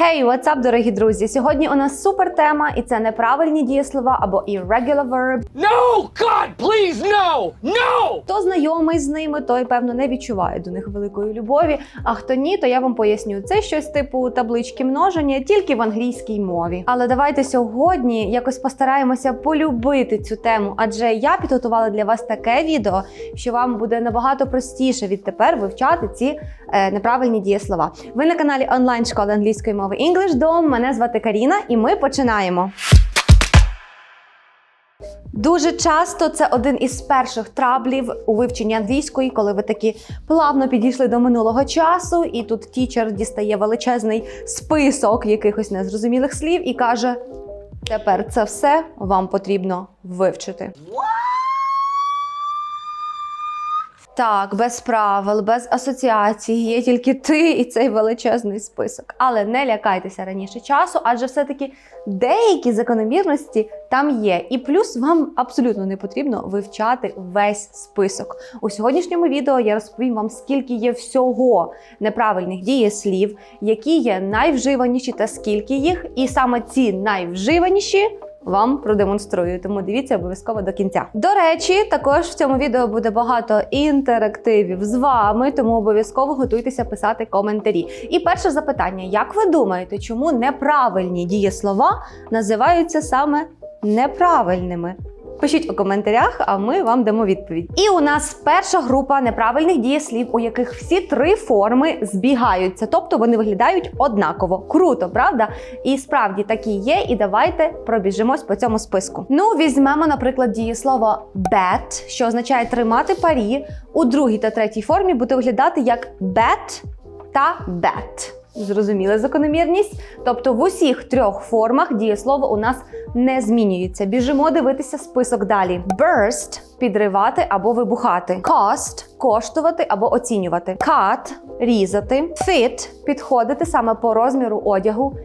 Hey, what's up, дорогі друзі! Сьогодні у нас супер тема, і це неправильні дієслова або irregular verb. No! God, please, no! No! Хто знайомий з ними, той певно не відчуває до них великої любові. А хто ні, то я вам поясню. Це щось типу таблички множення, тільки в англійській мові. Але давайте сьогодні якось постараємося полюбити цю тему, адже я підготувала для вас таке відео, що вам буде набагато простіше відтепер вивчати ці е, неправильні дієслова. Ви на каналі онлайн школи англійської мови English Dom. Мене звати Каріна, і ми починаємо. Дуже часто це один із перших траблів у вивченні англійської, коли ви такі плавно підійшли до минулого часу, і тут тічер дістає величезний список якихось незрозумілих слів і каже: тепер це все вам потрібно вивчити. Так, без правил, без асоціацій, є тільки ти і цей величезний список. Але не лякайтеся раніше часу, адже все-таки деякі закономірності там є. І плюс вам абсолютно не потрібно вивчати весь список. У сьогоднішньому відео я розповім вам, скільки є всього неправильних дієслів, які є найвживаніші та скільки їх. І саме ці найвживаніші вам продемонструю, тому дивіться обов'язково до кінця. До речі, також в цьому відео буде багато інтерактивів з вами, тому обов'язково готуйтеся писати коментарі. І перше запитання: як ви думаєте, чому неправильні дієслова називаються саме неправильними? Пишіть у коментарях, а ми вам дамо відповідь. І у нас перша група неправильних дієслів, у яких всі три форми збігаються, тобто вони виглядають однаково. Круто, правда? І справді такі є. І давайте пробіжимось по цьому списку. Ну, візьмемо, наприклад, дієслово bet, що означає тримати парі. У другій та третій формі буде виглядати як bet та bet. Зрозуміла закономірність? Тобто в усіх трьох формах дієслово у нас не змінюється. Біжимо дивитися список далі. Burst – підривати або вибухати. Cost – коштувати або оцінювати. Cut – різати. Fit – підходити саме по розміру одягу.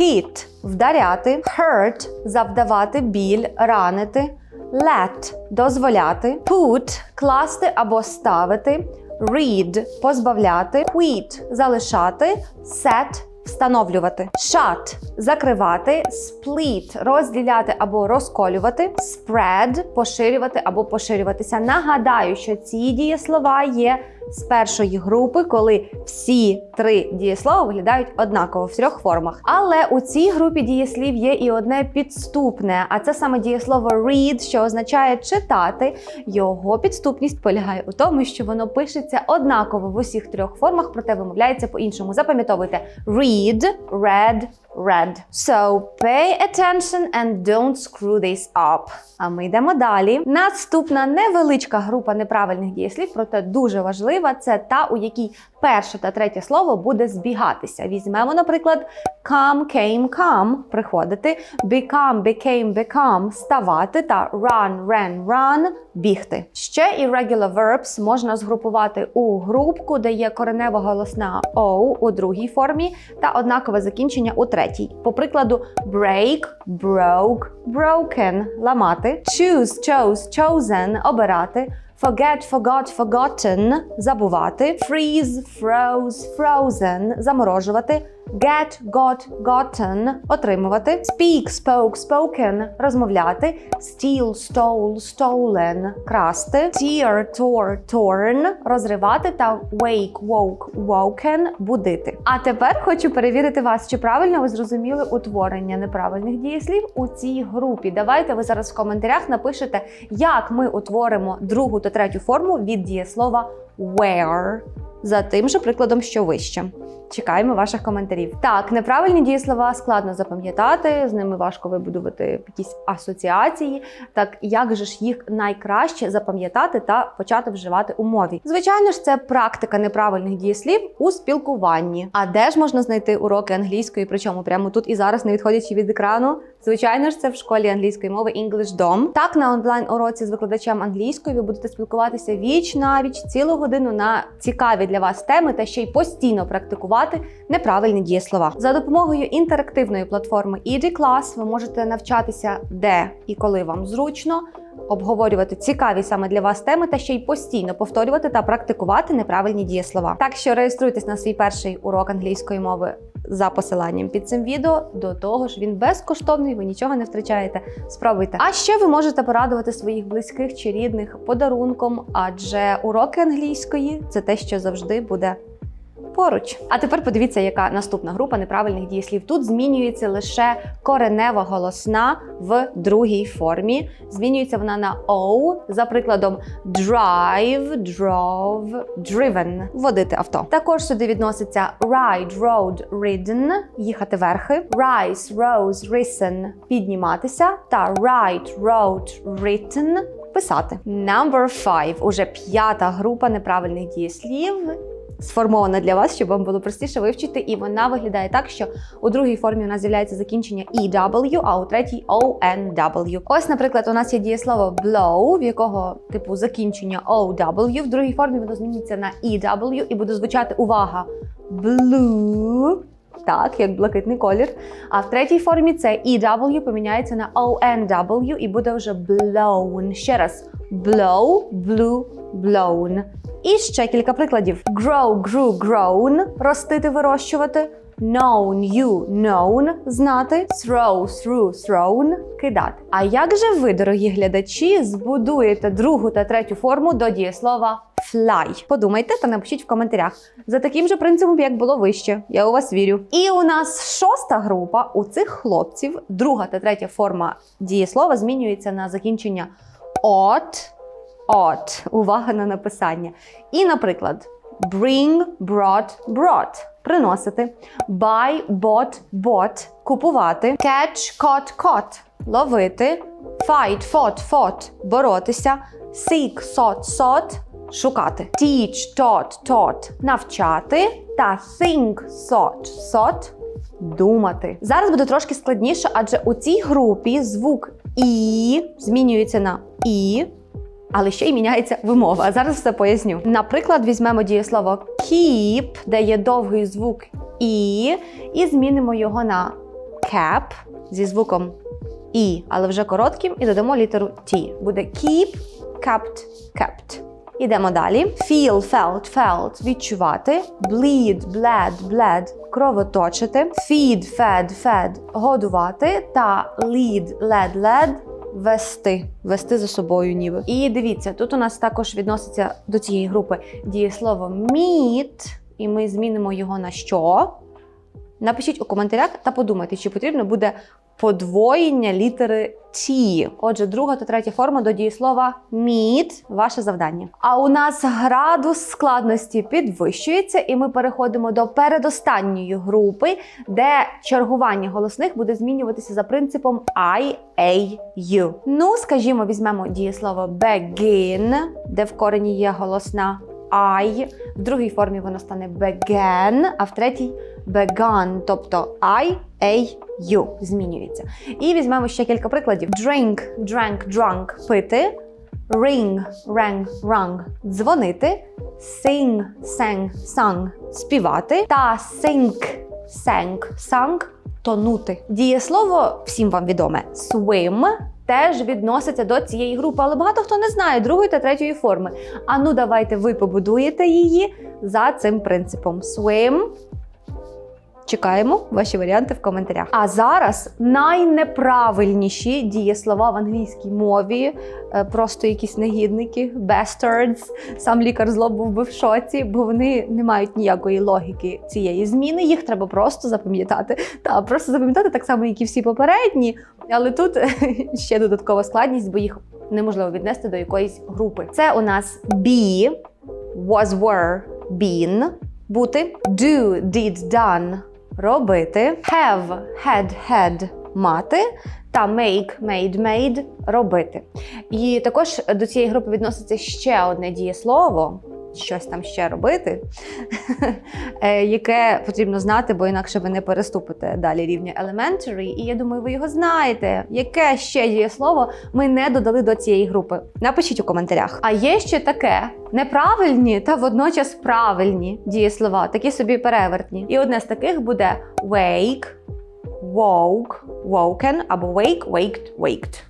Hit – вдаряти. Hurt – завдавати біль, ранити. Let – дозволяти. Put – класти або ставити. Read – позбавляти, quit – залишати, set – встановлювати, shut – закривати, split – розділяти або розколювати, spread – поширювати або поширюватися. Нагадаю, що ці дієслова є з першої групи, коли всі три дієслова виглядають однаково в трьох формах. Але у цій групі дієслів є і одне підступне, а це саме дієслово read, що означає читати. Його підступність полягає у тому, що воно пишеться однаково в усіх трьох формах, проте вимовляється по-іншому. Запам'ятовуйте read, read, red read. So pay attention and don't screw this up. А ми йдемо далі. Наступна невеличка група неправильних дієслів, проте дуже важлива. Це та, у якій перше та третє слово буде збігатися. Візьмемо, наприклад, come, came, come – приходити, become, became, become – ставати та run, ran, run – бігти. Ще irregular verbs можна згрупувати у групку, де є коренева голосна o у другій формі та однакове закінчення у третій. По прикладу, break, broke, broken – ламати, choose, chose, chosen – обирати. Forget, forgot, forgotten – забувати, freeze, froze, frozen – заморожувати, get, got, gotten – отримувати, speak, spoke, spoken – розмовляти, steal, stole, stolen – красти, tear, tore, torn – розривати та wake, woke, woken – будити. А тепер хочу перевірити вас, чи правильно ви зрозуміли утворення неправильних дієслів у цій групі. Давайте ви зараз в коментарях напишете, як ми утворимо другу та третю форму від дієслова where за тим же прикладом, що вище. Чекаємо ваших коментарів. Так, неправильні дієслова складно запам'ятати, з ними важко вибудувати якісь асоціації. Так як же ж їх найкраще запам'ятати та почати вживати у мові? Звичайно ж, це практика неправильних дієслів у спілкуванні. А де ж можна знайти уроки англійської, причому прямо тут і зараз, не відходячи від екрану? Звичайно ж, це в школі англійської мови English Dom. Так, на онлайн уроці з викладачем англійської ви будете спілкуватися віч на віч цілу годину на цікаві для вас теми та ще й постійно практикувати неправильні дієслова. За допомогою інтерактивної платформи ED Class ви можете навчатися де і коли вам зручно. Обговорювати цікаві саме для вас теми та ще й постійно повторювати та практикувати неправильні дієслова. Так що реєструйтесь на свій перший урок англійської мови за посиланням під цим відео. До того ж, він безкоштовний, ви нічого не втрачаєте. Спробуйте. А ще ви можете порадувати своїх близьких чи рідних подарунком, адже уроки англійської це те, що завжди буде поруч. А тепер подивіться, яка наступна група неправильних дієслів. Тут змінюється лише коренева голосна в другій формі. Змінюється вона на O, за прикладом drive, drove, driven – водити авто. Також сюди відноситься ride, rode, ridden – їхати верхи, rise, rose, risen – підніматися та write, wrote, written – писати. Number five – уже п'ята група неправильних дієслів сформована для вас, щоб вам було простіше вивчити, і вона виглядає так, що у другій формі у нас з'являється закінчення EW, а у третій ONW. Ось, наприклад, у нас є дієслово blow, в якого типу закінчення OW. В другій формі воно зміниться на EW і буде звучати увага blue. Так, як блакитний колір. А в третій формі це EW поміняється на ONW і буде вже blown. Ще раз blow, blue, blown. І ще кілька прикладів: grow, grew, grown – ростити, вирощувати. Known, you, known – знати, throw, through, thrown – кидати. А як же ви, дорогі глядачі, збудуєте другу та третю форму до дієслова fly? Подумайте та напишіть в коментарях. За таким же принципом, як було вище. Я у вас вірю. І у нас шоста група. У цих хлопців друга та третя форма дієслова змінюється на закінчення от, от. Увага на написання. І, наприклад, bring, brought, brought – приносити, buy, bought, bought – купувати, catch, caught, caught – ловити, fight, fought, fought – боротися, seek, sought, sought – шукати, teach, taught, taught – навчати та think, sought, sought – думати. Зараз буде трошки складніше, адже у цій групі звук і змінюється на і але ще й міняється вимова. Зараз все поясню. Наприклад, візьмемо дієслово keep, де є довгий звук і, і змінимо його на cap зі звуком і, але вже коротким, і додамо літеру T. Буде keep, kept, kept. Ідемо далі. Feel, felt, felt – відчувати. Bleed, bled, bled – кровоточити. Feed, fed, fed – годувати. Та lead, led, led – вести, вести за собою ніби. І дивіться, тут у нас також відноситься до цієї групи дієслово meet, і ми змінимо його на що? Напишіть у коментарях та подумайте, чи потрібно буде подвоєння літери T. Отже, друга та третя форма до дієслова meet – ваше завдання. А у нас градус складності підвищується, і ми переходимо до передостанньої групи, де чергування голосних буде змінюватися за принципом I, A, U. Ну, скажімо, візьмемо дієслово begin, де в корені є голосна I, в другій формі воно стане began, а в третій begun, тобто I, A, U змінюється. І візьмемо ще кілька прикладів: drink, drank, drunk – пити, ring, rang, rung – дзвонити, sing, sang, sung – співати та sink, sank, sung – тонути. Дієслово всім вам відоме swim теж відноситься до цієї групи, але багато хто не знає другої та третьої форми. А ну давайте ви побудуєте її за цим принципом. Swim. Чекаємо ваші варіанти в коментарях. А зараз найнеправильніші дієслова в англійській мові, е, просто якісь негідники, bastards. Сам лікар зло був би в шоці, бо вони не мають ніякої логіки цієї зміни. Їх треба просто запам'ятати. Та просто запам'ятати так само, як і всі попередні. Але тут ще додаткова складність, бо їх неможливо віднести до якоїсь групи. Це у нас be, was, were, been, бути, do, did, done, робити, have, had, had, мати. Та make, made, made – робити. І також до цієї групи відноситься ще одне дієслово, щось там ще робити, е, яке потрібно знати, бо інакше ви не переступите далі рівня elementary. І я думаю, ви його знаєте. Яке ще дієслово ми не додали до цієї групи? Напишіть у коментарях. А є ще таке неправильні та водночас правильні дієслова, такі собі перевертні. І одне з таких буде wake, woke, woken або wake, waked, waked.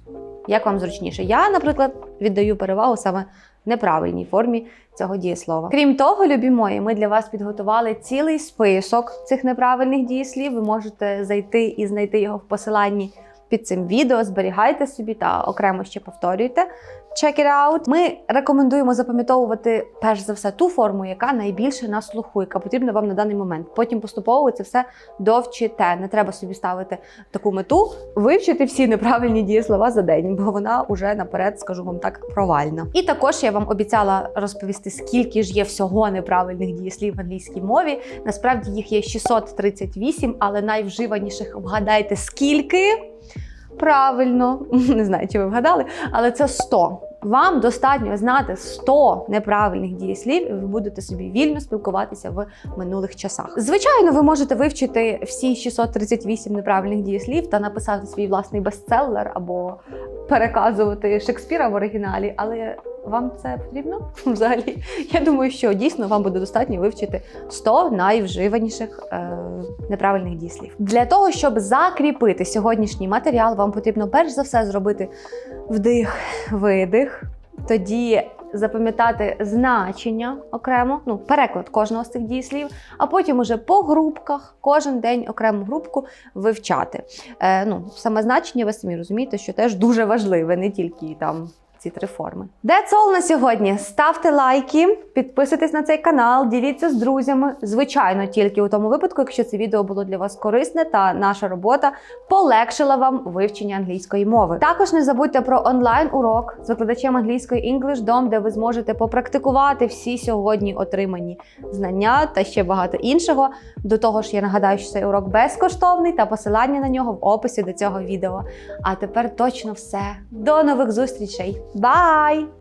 Як вам зручніше? Я, наприклад, віддаю перевагу саме неправильній формі цього дієслова. Крім того, любі мої, ми для вас підготували цілий список цих неправильних дієслів. Ви можете зайти і знайти його в посиланні під цим відео. Зберігайте собі та окремо ще повторюйте. Check it out. Ми рекомендуємо запам'ятовувати перш за все ту форму, яка найбільше на слуху, яка потрібна вам на даний момент. Потім поступово це все довчите. Не треба собі ставити таку мету вивчити всі неправильні дієслова за день, бо вона уже наперед, скажу вам так, провальна. І також я вам обіцяла розповісти, скільки ж є всього неправильних дієслів в англійській мові. Насправді їх є 638, але найвживаніших вгадайте скільки. Правильно, не знаю, чи ви вгадали, але це 100. Вам достатньо знати 100 неправильних дієслів, і ви будете собі вільно спілкуватися в минулих часах. Звичайно, ви можете вивчити всі 638 неправильних дієслів та написати свій власний бестселер або переказувати Шекспіра в оригіналі, але вам це потрібно взагалі? Я думаю, що дійсно вам буде достатньо вивчити 100 найвживаніших е, неправильних дієслів. Для того, щоб закріпити сьогоднішній матеріал, вам потрібно перш за все зробити вдих, видих. Тоді запам'ятати значення окремо, ну переклад кожного з цих дієслів, а потім уже по групках кожен день окрему групку вивчати. Е, ну, саме значення, ви самі розумієте, що теж дуже важливе, не тільки там. Ці три форми. That's all на сьогодні. Ставте лайки, підписуйтесь на цей канал, діліться з друзями. Звичайно, тільки у тому випадку, якщо це відео було для вас корисне та наша робота полегшила вам вивчення англійської мови. Також не забудьте про онлайн-урок з викладачем англійської English де ви зможете попрактикувати всі сьогодні отримані знання та ще багато іншого. До того ж, я нагадаю, що цей урок безкоштовний та посилання на нього в описі до цього відео. А тепер точно все. До нових зустрічей. Bye.